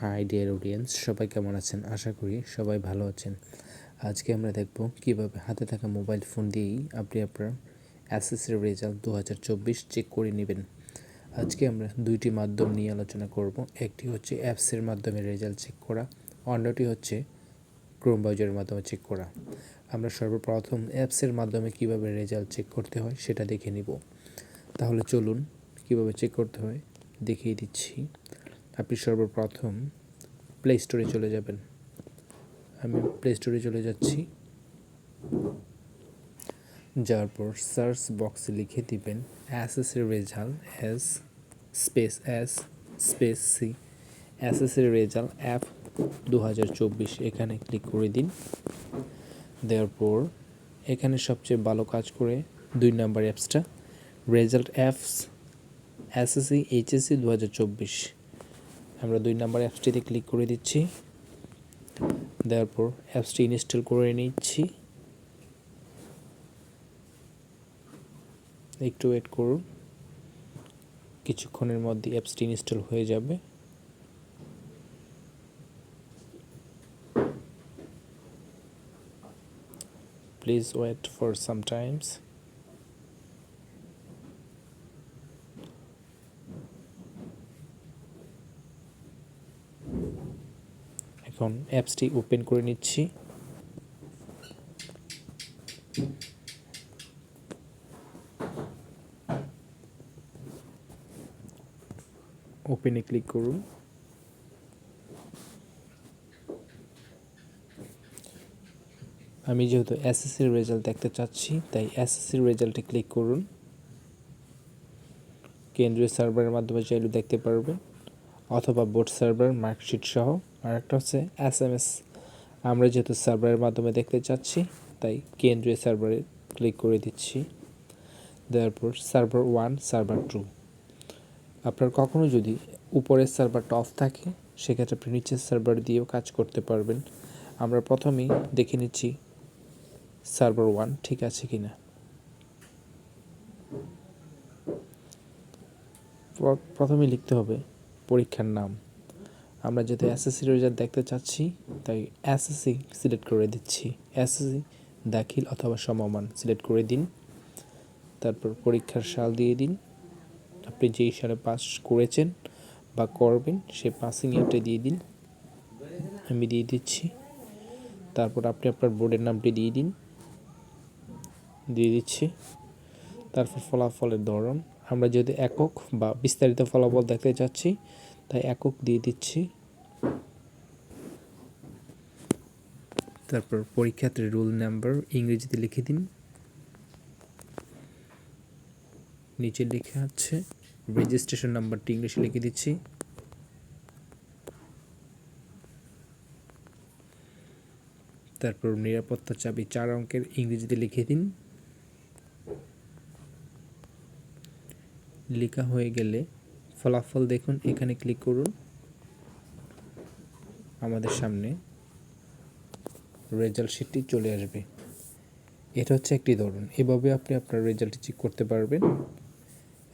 High dear audience সবাই কেমন আছেন? আশা করি সবাই ভালো আছেন। আজকে আমরা দেখব কীভাবে হাতে থাকা মোবাইল ফোন দিয়েই আপনি আপনার এসএসসির রেজাল্ট দু হাজার চব্বিশ চেক করে নেবেন। আজকে আমরা দুইটি মাধ্যম নিয়ে আলোচনা করব। একটি হচ্ছে অ্যাপসের মাধ্যমে রেজাল্ট চেক করা, অন্যটি হচ্ছে ক্রোম ব্রাউজারের মাধ্যমে চেক করা। আমরা সর্বপ্রথম অ্যাপসের মাধ্যমে কীভাবে রেজাল্ট চেক করতে হয় সেটা দেখে নিব। তাহলে চলুন কীভাবে চেক করতে হয় দেখিয়ে দিচ্ছি। আপনি সর্বপ্রথম প্লে স্টোরে চলে যাবেন। আমি প্লে স্টোরে চলে যাচ্ছি। যাওয়ার পর সার্চ বক্সে লিখে দিবেন S SSC result S space S space C S SSC result app দু হাজার চব্বিশ। এখানে ক্লিক করে দিন। দেওয়ার পর এখানে সবচেয়ে ভালো কাজ করে দুই নাম্বার অ্যাপসটা রেজাল্ট অ্যাপস এসএসসি এইচএসসি দু হাজার চব্বিশ। আমরা দুই নাম্বার অ্যাপসটিতে ক্লিক করে দিচ্ছি। দেওয়ার পর অ্যাপসটি ইনস্টল করে নিচ্ছি। একটু ওয়েট করুন। কিছুক্ষণের মধ্যে অ্যাপসটি ইনস্টল হয়ে যাবে। প্লিজ ওয়েট ফর সাম এখন অ্যাপসটি ওপেন করে নিচ্ছি। ওপেনে ক্লিক করুন। আমি যেহেতু এসএসসির রেজাল্ট দেখতে চাচ্ছি, তাই এসএসসির রেজাল্টে ক্লিক করুন। কেন্দ্রীয় সার্ভারের মাধ্যমে চাইলে দেখতে পারবেন অথবা বোর্ড সার্ভার, মার্কশিট সহ আর একটা হচ্ছে এস এম এস আমরা যেহেতু সার্ভারের মাধ্যমে দেখতে চাচ্ছি, তাই কেন্দ্রীয় সার্ভারে ক্লিক করে দিচ্ছি। দেওয়ার পর সার্ভার ওয়ান, সার্ভার টু। আপনার কখনো যদি উপরের সার্ভারটা অফ থাকে, সেক্ষেত্রে আপনি নিচের সার্ভার দিয়েও কাজ করতে পারবেন। আমরা প্রথমেই দেখে নিচ্ছি সার্ভার ওয়ান ঠিক আছে কি না প্রথমে লিখতে হবে পরীক্ষার নাম। আমরা যেহেতু এসএসসি রেজাল্ট দেখতে চাচ্ছি তাই এসএসসি সিলেক্ট করে দিচ্ছি। এসএসসি দাখিল অথবা সমমান সিলেক্ট করে দিন। তারপর পরীক্ষার সাল দিয়ে দিন। আপনি যেই সালে পাস করেছেন বা করবেন সে পাসিং ইয়ারটা দিয়ে দিন। আমি দিয়ে দিচ্ছি। তারপর আপনি আপনার বোর্ডের নামটি দিয়ে দিন। দিয়ে দিচ্ছি। তারপর ফলাফলের ধরন। আমরা যদি একক বা বিস্তারিত ফলাফল দেখতে চাচ্ছি, তাই একক দিয়ে দিচ্ছি। তারপর পরীক্ষার্থীর রোল নাম্বার ইংরেজিতে লিখে দিন। নিচে লেখা আছে রেজিস্ট্রেশন নাম্বারটি ইংলিশে লিখে দিচ্ছি। তারপর নিরাপত্তা চাবি চার অঙ্কের ইংরেজিতে লিখে দিন। লেখা হয়ে গেলে ফলাফল দেখুন, এখানে ক্লিক করুন। আমাদের সামনে রেজাল্ট শিটটি চলে আসবে। এটা হচ্ছে একটি ধরন। এভাবে আপনি আপনার রেজাল্টটি চেক করতে পারবেন।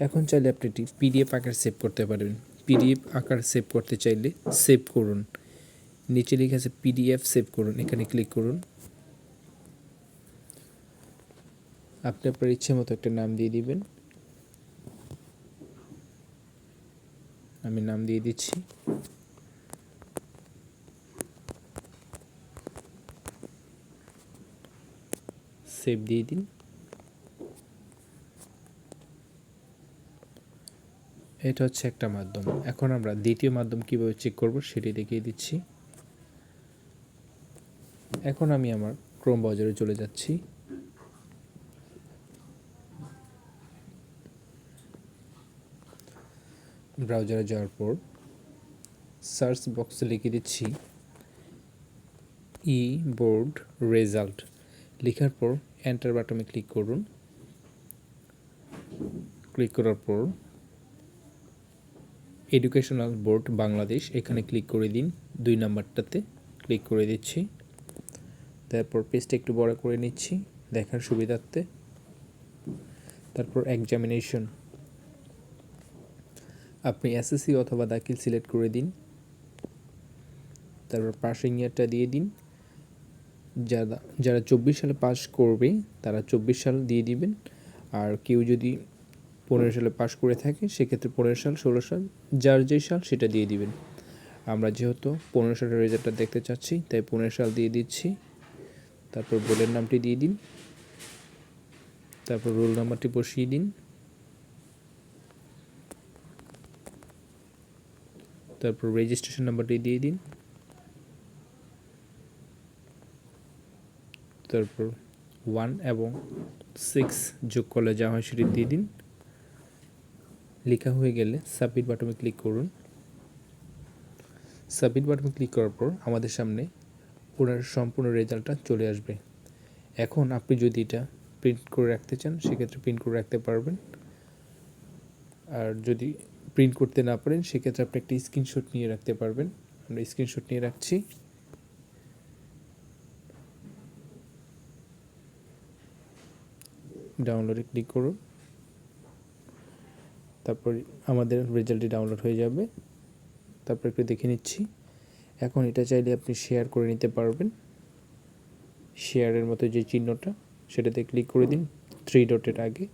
এখন চাইলে আপনি এটি পিডিএফ আকার সেভ করতে পারবেন। পিডিএফ আকার সেভ করতে চাইলে সেভ করুন। নিচে লিখে আছে পিডিএফ সেভ করুন। এখানে ক্লিক করুন। আপনি আপনার ইচ্ছে মতো একটা নাম দিয়ে দিবেন। আমি নাম দিয়ে দিচ্ছি। সেভ দিয়ে দিন। এটা হচ্ছে একটা মাধ্যম। এখন আমরা দ্বিতীয় মাধ্যম কীভাবে চেক করব সেটি দেখিয়ে দিচ্ছি। এখন আমি আমার ক্রোম বাজারে চলে যাচ্ছি। ব্রাউজারে যাওয়ার পর সার্চ বক্সে লিখে দিচ্ছি ই বোর্ড রেজাল্ট। লেখার পর এন্টার বাটনে ক্লিক করুন। ক্লিক করার পর এডুকেশনাল বোর্ড বাংলাদেশ, এখানে ক্লিক করে দিন। দুই নাম্বারটাতে ক্লিক করে দিচ্ছি। তারপর পেজটা একটু বড় করে নিচ্ছি দেখার সুবিধার্থে। তারপর এক্সামিনেশন আপনি এসএসসি অথবা দাখিল সিলেক্ট করে দিন। তারপর পাসিং ইয়ারটা দিয়ে দিন। যারা যারা চব্বিশ সালে পাস করবে, তারা চব্বিশ সাল দিয়ে দিবেন। আর কেউ যদি পনেরো সালে পাস করে থাকে, সেক্ষেত্রে পনেরো সাল, ষোলো সাল, যার যে সাল, সেটা দিয়ে দিবেন। আমরা যেহেতু পনেরো সালের রেজাল্টটা দেখতে চাচ্ছি, তাই পনেরো সাল দিয়ে দিচ্ছি। তারপর বোর্ডের নামটি দিয়ে দিন। তারপর রোল নাম্বারটি বসিয়ে দিন। তারপর রেজিস্ট্রেশন নাম্বারটি দিয়ে দিন। তারপর ওয়ান এবং সিক্স যোগ করলে যা হয় সেটি দিয়ে দিন। লেখা হয়ে গেলে সাবমিট বাটনে ক্লিক করুন। সাবমিট বাটনে ক্লিক করার পর আমাদের সামনে ওনার সম্পূর্ণ রেজাল্টটা চলে আসবে। এখন আপনি যদি এটা প্রিন্ট করে রাখতে চান, সেক্ষেত্রে প্রিন্ট করে রাখতে পারবেন। আর যদি প্রিন্ট করতে না পারেন, সেক্ষেত্রে আপনি একটা স্ক্রিনশট নিয়ে রাখতে পারবেন। আমরা স্ক্রিনশট নিয়ে রাখছি। ডাউনলোডে ক্লিক করুন। তারপর আমাদের রেজাল্টটি ডাউনলোড হয়ে যাবে। তারপর একটু দেখে নিচ্ছি। এখন এটা চাইলে আপনি শেয়ার করে নিতে পারবেন। শেয়ারের মতো যে চিহ্নটা, সেটাতে ক্লিক করে দিন। থ্রি ডটের আগে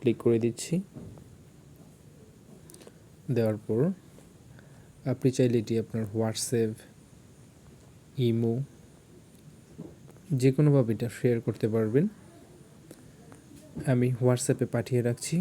ক্লিক করে দিচ্ছি। দেওয়ার পর আপনি চাইলে এটি আপনার হোয়াটসঅ্যাপ, ইমো যে কোনোভাবে এটা শেয়ার করতে পারবেন। আমি হোয়াটসঅ্যাপে পাঠিয়ে রাখছি।